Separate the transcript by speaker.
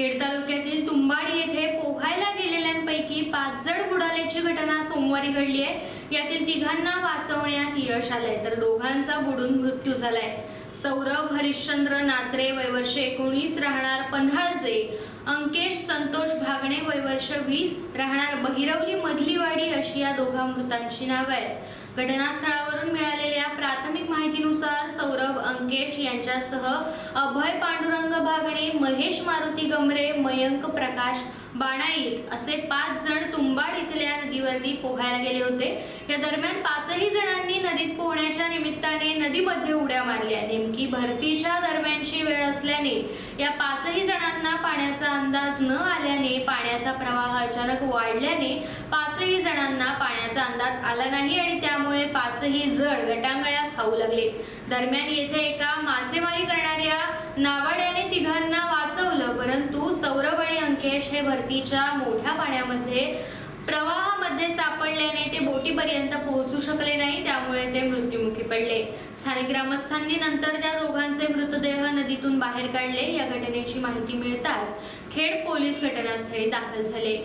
Speaker 1: खेड तालुक्यातील तुंबाडी येथे पोहायला गेलेल्यांपैकी पाच जण बुडाल्याची घटना सोमवारी घडली आहे. यातील तिघांना वाचवण्यात यश आलंय. तर दोघांचा बुडून मृत्यू झालाय. सौरभ हरिश्चंद्र नाचरे वयवर्ष एकोणीस राहणार पन्हाळजे. अंकेश संतोष भागणे वयवर्ष वीस राहणार बहिरवली मधलीवाडी अशी या दोघा मृतांची नावं आहेत. घटनास्थळावरून मिळालेल्या प्राथमिक माहितीनुसार मंगेश यांच्यासह अभय पांडुरंग भागणे महेश मारुती गमरे मयंक प्रकाश बाणाईत असे पाच जण तुंबाड इथल्या नदीवरती पोहायला गेले होते. या दरम्यान पाचही जणांनी नदीत पोहण्याच्या निमित्ताने नदीमध्ये उड्या मारल्या. नेमकी भरतीच्या दरम्यानची वेळ असल्याने या पाचही जणांना पाण्याचा अंदाज न आल्याने पाण्याचा प्रवाह अचानक वाढल्याने पाचही जणांना पाण्याचा अंदाज आला नाही आणि त्यामुळे पाचही जड गटांगळ्यात खाऊ लागले. दरम्यान येथे एका मासेमारी करणाऱ्या नावाड्याने तिघांना वाचवलं परंतु सौरभ आणि अंकेश हे भरतीच्या मोठ्या पाण्यामध्ये प्रवाहामध्ये सापडल्याने ते बोटीपर्यंत पोहोचू शकले नाही त्यामुळे ते मृत्युमुखी पडले. स्थानिक ग्रामस्थांनी नंतर त्या दोघांचे मृतदेह नदीतून बाहेर काढले. या घटनेची माहिती मिळताच खेड पोलीस घटनास्थळी दाखल झाले.